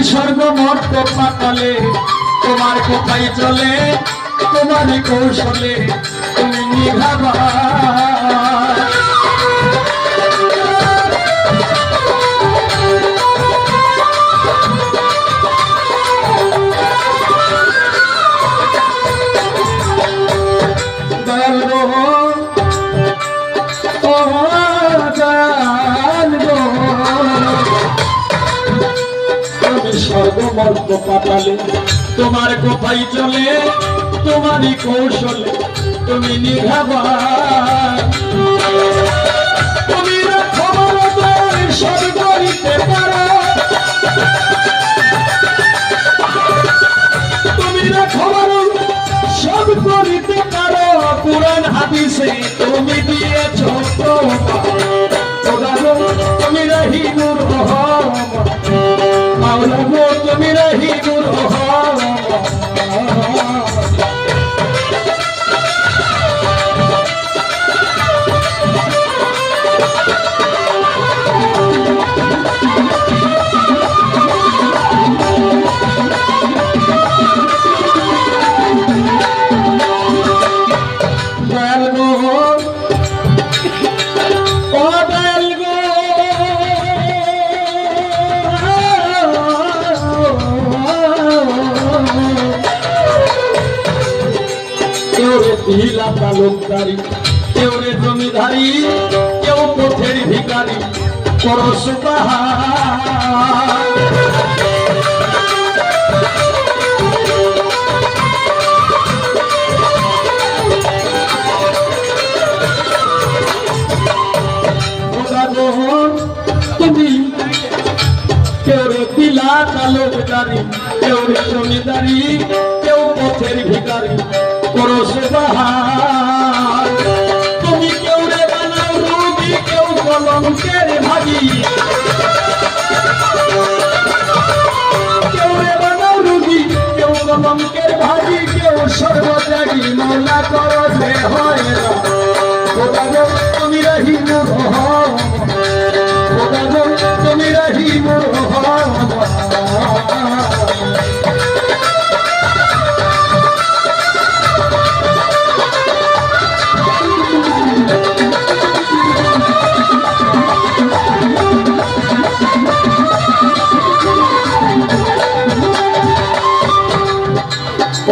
তুমি মর্ত পাতালে তোমার কোথায় চলে? তোমার কৌশলে তুমি নিভাবা সর্বমর্ত পাতালে। তোমার কোথায় চলে? তোমারই কৌশলে তুমি নিঘাবা তিলা তালুকদারি কেউ রে জমিদারি, কেউ পথের ভিকারি গো তুমি কেউ রে পিলা তালুকদারি কেউ রে জমিদারি কেউ পথের ভিকারি করো সুবাহার তুমি কেউ রে বানাও রুগী কেউ কলঙ্কের ভাগি। কেউ রে বানাও রুগী কেউ কলঙ্কের ভাগি, কেউ সর্বত্যাগী, মৌলা করো যে হয় তুমি খোদা গো, তুমি রহিমুর রহমান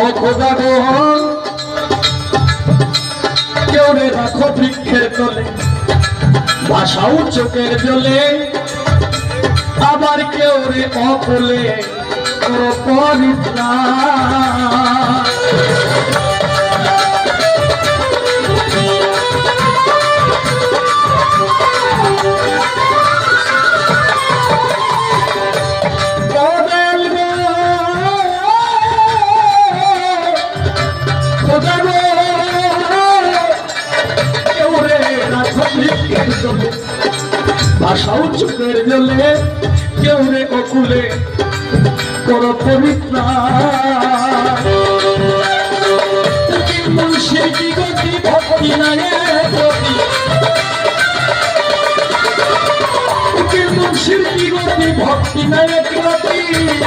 ও খোদা গো কেউ রে রাখো বৃক্ষের চোখের জলে। আবার কেউ রে অকলে করো পরিত্রাণ। ভাষাও চোখের জলে কেউ রে অকুলে করো পবিত্র ভক্তি নায়ে গতি মুর্শিদি গতি ভক্তি নায়ে গতি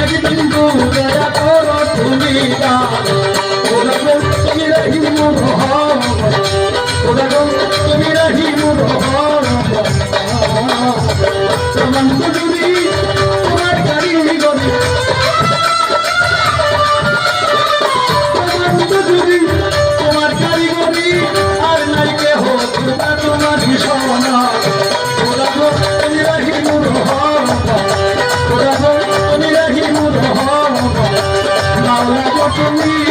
একদিন দয়া করো তুমি দান ওরা Don't believe.